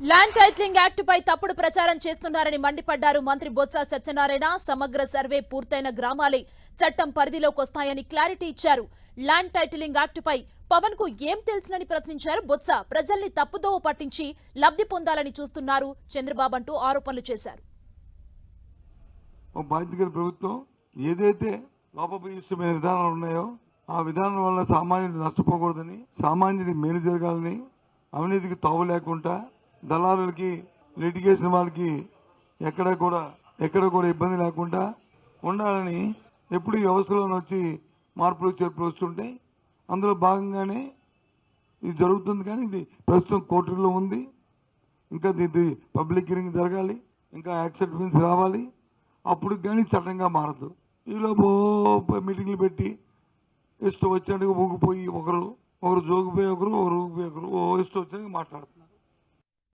Land titling యాక్టుపై తప్పుడు ప్రచారం చేస్తున్నారని మండిపడ్డారు మంత్రి బొత్స సత్యనారాయణ. సమగ్ర సర్వే పూర్తయిన గ్రామాలే చట్టం పరిధిలోకి వస్తాయని క్లారిటీ ఇచ్చారు. ల్యాండ్ టైటిలింగ్ యాక్టుపై పవన్కు ఏం తెలుసునని ప్రశ్నించారు బొత్స. ప్రజల్ని తప్పుదోవ పట్టించి లబ్ధి పొందాలని చూస్తున్నారు చంద్రబాబు అంటూ ఆరోపణలు చేశారు. బాధ్యత ప్రభుత్వం ఏదైతే లోపభూయిష్టమైన విధానాలు ఉన్నాయో ఆ విధానం వల్ల సామాన్యుడు నష్టపోకూడదని సామాన్యుడి మేలు జరగాలని అవినీతికి తావు లేకుండా దళారులకి లిటిగేషన్ వాళ్ళకి ఎక్కడ కూడా ఎక్కడ కూడా ఇబ్బంది లేకుండా ఉండాలని ఎప్పుడు ఈ వ్యవస్థలో వచ్చి మార్పులు చేర్పులు వస్తుంటాయి అందులో భాగంగానే ఇది జరుగుతుంది కానీ ఇది ప్రస్తుతం కోర్టులో ఉంది. ఇంకా ఇది పబ్లిక్ హియరింగ్ జరగాలి ఇంకా యాక్సెప్టెన్స్ రావాలి. అప్పుడు కానీ చట్టంగా మారదు. ఈలోపు మీటింగ్లు పెట్టి ఇష్టం వచ్చినట్టుగా ఊగిపోయి ఒకరు ఒకరు జోగిపోయి ఒకరు ఒకరు ఊగిపోయి ఒకరు ఓ ఇష్టం వచ్చినట్టుగా మాట్లాడుతున్నారు.